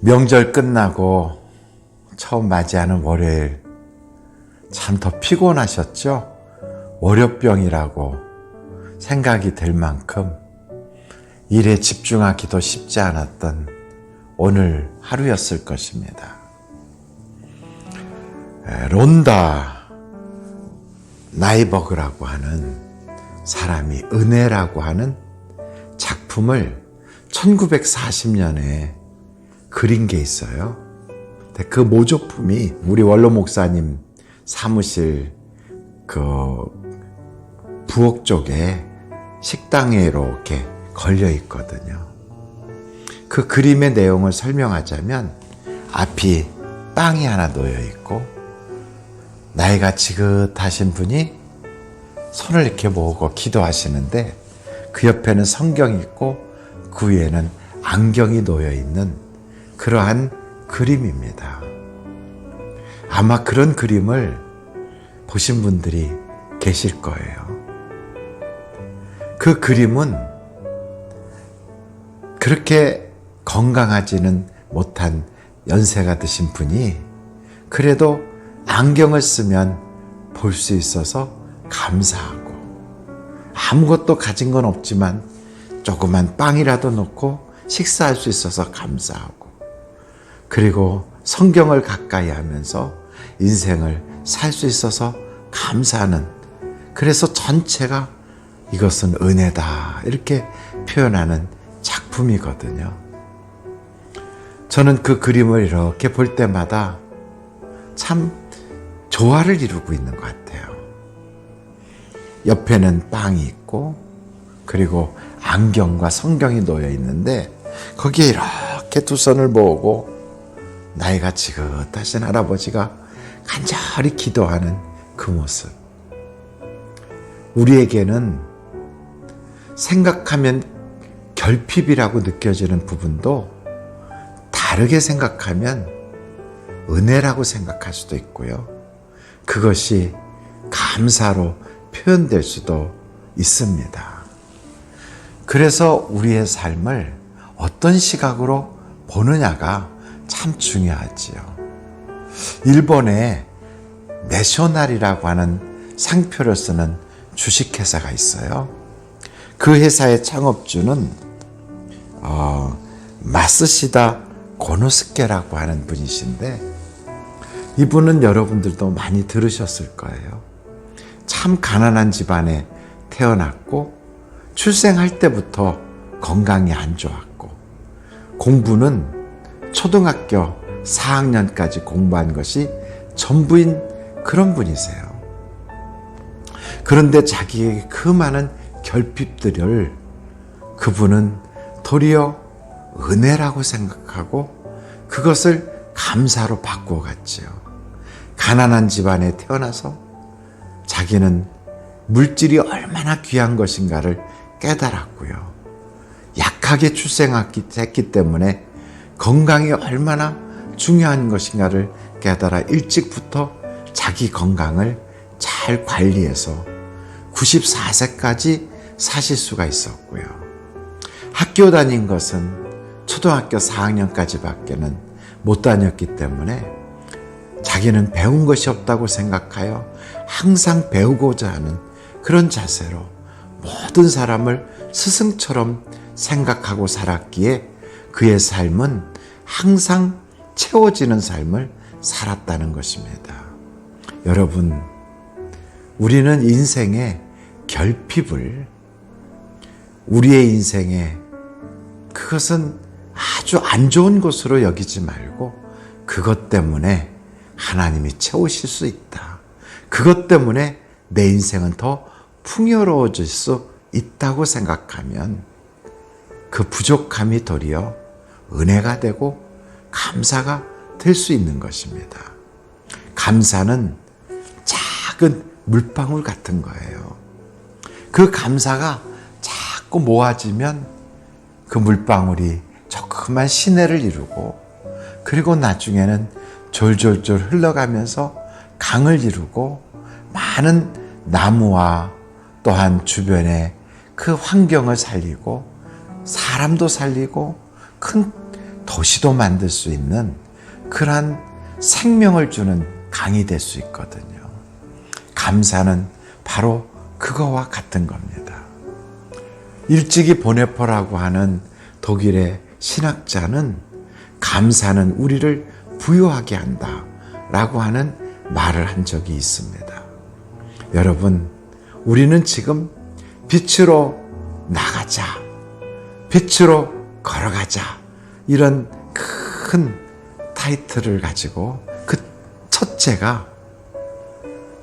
명절 끝나고 처음 맞이하는 월요일 참 더 피곤하셨죠? 월요병이라고 생각이 될 만큼 일에 집중하기도 쉽지 않았던 오늘 하루였을 것입니다. 에, 론다 나이버그라고 하는 사람이 은혜라고 하는 작품을 1940년에 그린 게 있어요. 그 모조품이 우리 원로 목사님 사무실 그 부엌 쪽에 식당에 이렇게 걸려 있거든요. 그 그림의 내용을 설명하자면 앞이 빵이 하나 놓여 있고 나이가 지긋하신 분이 손을 이렇게 모으고 기도하시는데 그 옆에는 성경이 있고 그 위에는 안경이 놓여 있는 그러한 그림입니다. 아마 그런 그림을 보신 분들이 계실 거예요. 그 그림은 그렇게 건강하지는 못한 연세가 드신 분이 그래도 안경을 쓰면 볼 수 있어서 감사하고 아무것도 가진 건 없지만 조그만 빵이라도 놓고 식사할 수 있어서 감사하고 그리고 성경을 가까이 하면서 인생을 살 수 있어서 감사하는 그래서 전체가 이것은 은혜다 이렇게 표현하는 작품이거든요. 저는 그 그림을 이렇게 볼 때마다 참 조화를 이루고 있는 것 같아요. 옆에는 빵이 있고 그리고 안경과 성경이 놓여 있는데 거기에 이렇게 두 손을 모으고 나이가 지긋하신 할아버지가 간절히 기도하는 그 모습. 우리에게는 생각하면 결핍이라고 느껴지는 부분도 다르게 생각하면 은혜라고 생각할 수도 있고요. 그것이 감사로 표현될 수도 있습니다. 그래서 우리의 삶을 어떤 시각으로 보느냐가 참 중요하지요. 일본에 내셔널이라고 하는 상표를 쓰는 주식회사가 있어요. 그 회사의 창업주는 어, 마스시다 고노스케라고 하는 분이신데 이분은 여러분들도 많이 들으셨을 거예요. 참 가난한 집안에 태어났고 출생할 때부터 건강이 안 좋았고 공부는 초등학교 4학년까지 공부한 것이 전부인 그런 분이세요. 그런데 자기에게 그 많은 결핍들을 그분은 도리어 은혜라고 생각하고 그것을 감사로 바꾸어 갔지요. 가난한 집안에 태어나서 자기는 물질이 얼마나 귀한 것인가를 깨달았고요. 약하게 출생했기 때문에 건강이 얼마나 중요한 것인가를 깨달아 일찍부터 자기 건강을 잘 관리해서 94세까지 사실 수가 있었고요. 학교 다닌 것은 초등학교 4학년까지밖에는 못 다녔기 때문에 자기는 배운 것이 없다고 생각하여 항상 배우고자 하는 그런 자세로 모든 사람을 스승처럼 생각하고 살았기에 그의 삶은 항상 채워지는 삶을 살았다는 것입니다. 여러분, 우리는 인생의 결핍을 우리의 인생에 그것은 아주 안 좋은 것으로 여기지 말고 그것 때문에 하나님이 채우실 수 있다. 그것 때문에 내 인생은 더 풍요로워질 수 있다고 생각하면 그 부족함이 도리어 은혜가 되고 감사가 될 수 있는 것입니다. 감사는 작은 물방울 같은 거예요. 그 감사가 자꾸 모아지면 그 물방울이 조그만 시내를 이루고 그리고 나중에는 졸졸졸 흘러가면서 강을 이루고 많은 나무와 또한 주변에 그 환경을 살리고 사람도 살리고 큰 도시도 만들 수 있는 그러한 생명을 주는 강이 될 수 있거든요. 감사는 바로 그거와 같은 겁니다. 일찍이 보네퍼라고 하는 독일의 신학자는 감사는 우리를 부유하게 한다 라고 하는 말을 한 적이 있습니다. 여러분, 우리는 지금 빛으로 나가자, 빛으로 걸어가자, 이런 큰 타이틀을 가지고 그 첫째가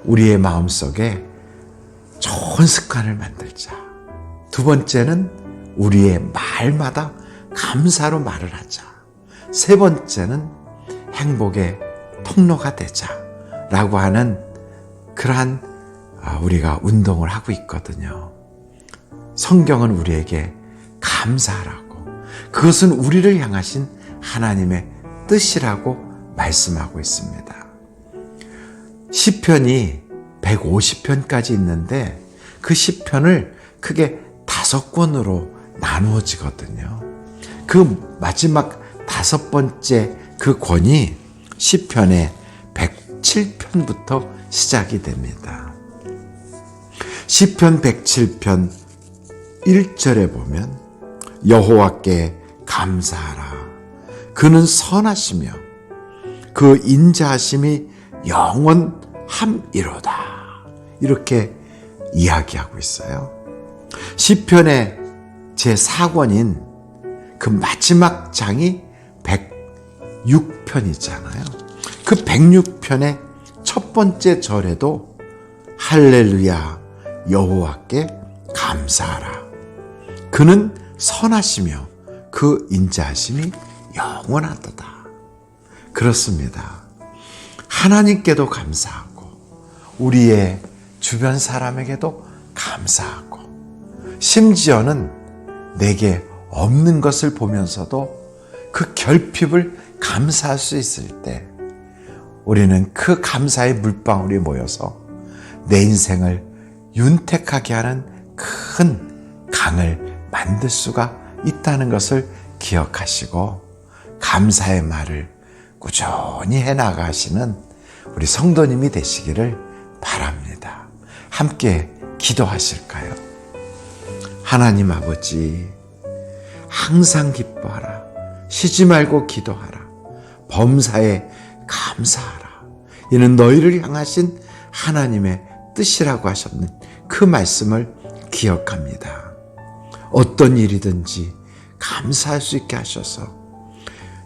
우리의 마음 속에 좋은 습관을 만들자. 두 번째는 우리의 말마다 감사로 말을 하자. 세 번째는 행복의 통로가 되자. 라고 하는 그러한 아, 우리가 운동을 하고 있거든요. 성경은 우리에게 감사하라고. 그것은 우리를 향하신 하나님의 뜻이라고 말씀하고 있습니다. 시편이 150편까지 있는데 그 시편을 크게 다섯 권으로 나누어지거든요. 그 마지막 다섯 번째 그 권이 시편의 107편부터 시작이 됩니다. 시편 107편 1절에 보면 여호와께 감사하라. 그는 선하시며 그 인자하심이 영원함이로다. 이렇게 이야기하고 있어요. 시편의 제 4권인 그 마지막 장이 106편이잖아요. 그 106편의 첫 번째 절에도 할렐루야 여호와께 감사하라. 그는 선하시며 그 인자하심이 영원하도다. 그렇습니다. 하나님께도 감사하고 우리의 주변 사람에게도 감사하고 심지어는 내게 없는 것을 보면서도 그 결핍을 감사할 수 있을 때 우리는 그 감사의 물방울이 모여서 내 인생을 윤택하게 하는 큰 강을 만들 수가 있다는 것을 기억하시고 감사의 말을 꾸준히 해 나가시는 우리 성도님이 되시기를 바랍니다. 함께 기도하실까요? 하나님 아버지, 항상 기뻐하라. 쉬지 말고 기도하라. 범사에 감사하라. 이는 너희를 향하신 하나님의 뜻이라고 하셨는 그 말씀을 기억합니다. 어떤 일이든지 감사할 수 있게 하셔서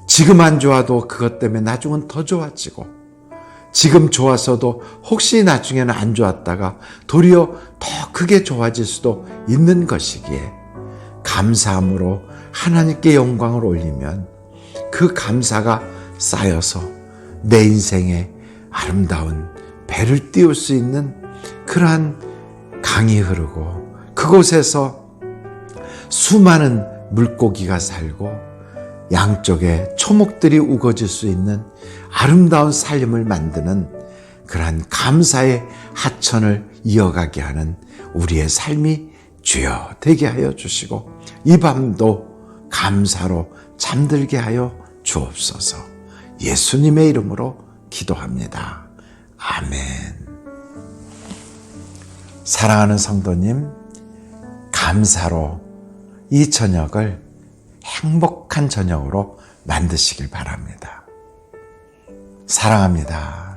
지금 안 좋아도 그것 때문에 나중은 더 좋아지고 지금 좋아서도 혹시 나중에는 안 좋았다가 도리어 더 크게 좋아질 수도 있는 것이기에 감사함으로 하나님께 영광을 올리면 그 감사가 쌓여서 내 인생에 아름다운 배를 띄울 수 있는 그러한 강이 흐르고 그곳에서 수많은 물고기가 살고 양쪽에 초목들이 우거질 수 있는 아름다운 삶을 만드는 그러한 감사의 하천을 이어가게 하는 우리의 삶이 주여 되게 하여 주시고 이 밤도 감사로 잠들게 하여 주옵소서 예수님의 이름으로 기도합니다. 아멘. 사랑하는 성도님, 감사로 이 저녁을 행복한 저녁으로 만드시길 바랍니다. 사랑합니다.